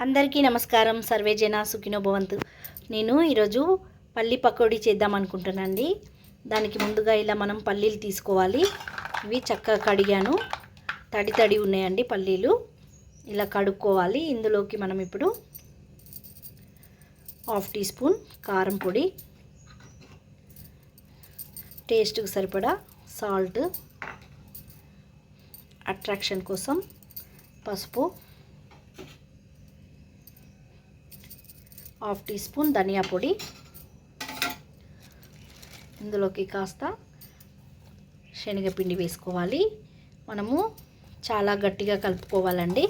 అందరికీ నమస్కారం. సర్వేజన సుఖినో భవంతు. నేను ఈరోజు పల్లి పకోడీ చేద్దాం అనుకుంటున్నానండి. దానికి ముందుగా ఇలా మనం పల్లీలు తీసుకోవాలి. ఇవి చక్కగా కడిగాను. తడి తడి ఉన్నాయండి పల్లీలు. ఇలా కడుక్కోవాలి. ఇందులోకి మనం ఇప్పుడు హాఫ్ టీ స్పూన్ కారం పొడి టేస్ట్కి సరిపడా సాల్ట్ అట్రాక్షన్ కోసం పసుపు హాఫ్ టీ స్పూన్ ధనియా పొడి. ఇందులోకి కాస్త శనగపిండి వేసుకోవాలి. మనము చాలా గట్టిగా కలుపుకోవాలండి.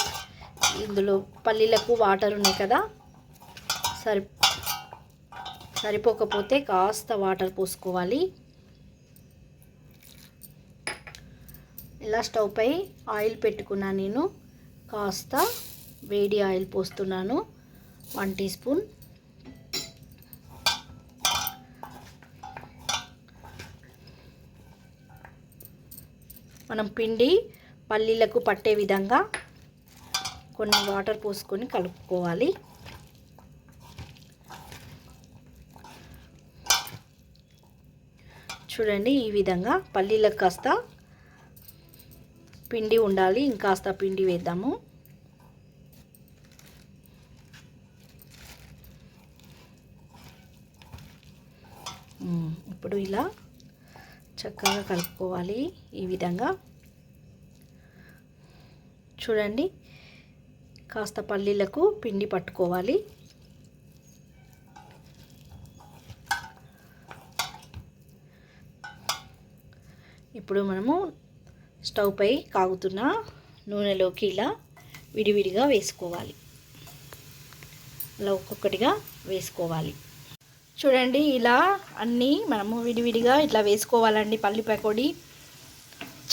ఇందులో పల్లీలకు వాటర్ ఉన్నాయి కదా. సరి సరిపోకపోతే కాస్త వాటర్ పోసుకోవాలి. ఇలా స్టవ్ పై ఆయిల్ పెట్టుకున్నా నేను. కాస్త వేడి ఆయిల్ పోస్తున్నాను. వన్ టీ స్పూన్ మనం పిండి పల్లీలకు పట్టే విధంగా కొన్ని వాటర్ పోసుకొని కలుపుకోవాలి. చూడండి ఈ విధంగా పల్లీలకు కాస్త పిండి ఉండాలి. ఇంకాస్త పిండి వేద్దాము. ఇప్పుడు ఇలా చక్కగా కలుపుకోవాలి ఈ విధంగా. చూడండి కాస్త పల్లీలకు పిండి పట్టుకోవాలి. ఇప్పుడు మనము స్టవ్ పై కాగుతున్న నూనెలోకి ఇలా విడివిడిగా వేసుకోవాలి. అలా ఒక్కొక్కటిగా వేసుకోవాలి. చూడండి ఇలా అన్నీ మనము విడివిడిగా ఇట్లా వేసుకోవాలండి పల్లి పకోడీ.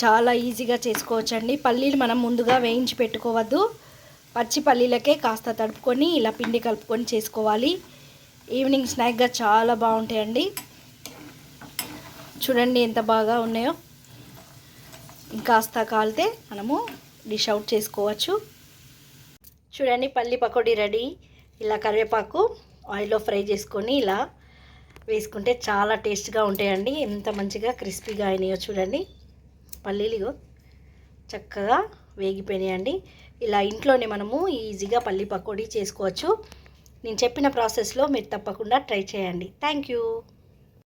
చాలా ఈజీగా చేసుకోవచ్చండి. పల్లీలు మనం ముందుగా వేయించి పెట్టుకోవద్దు. పచ్చి పల్లీలకే కాస్త తడుపుకొని ఇలా పిండి కలుపుకొని చేసుకోవాలి. ఈవినింగ్ స్నాక్గా చాలా బాగుంటాయండి. చూడండి ఎంత బాగా ఉన్నాయో. ఇంకాస్త కాలితే మనము డిష్ అవుట్ చేసుకోవచ్చు. చూడండి పల్లి పకోడీ రెడీ. ఇలా కరివేపాకు. ఆయిల్లో ఫ్రై చేసుకొని ఇలా వేసుకుంటే చాలా టేస్ట్గా ఉంటాయండి. ఎంత మంచిగా క్రిస్పీగా అయినాయో చూడండి. పల్లీలు చక్కగా వేగిపోయినాయండి. ఇలా ఇంట్లోనే మనము ఈజీగా పల్లి పకోడీ చేసుకోవచ్చు. నేను చెప్పిన ప్రాసెస్లో మీరు తప్పకుండా ట్రై చేయండి. Thank you.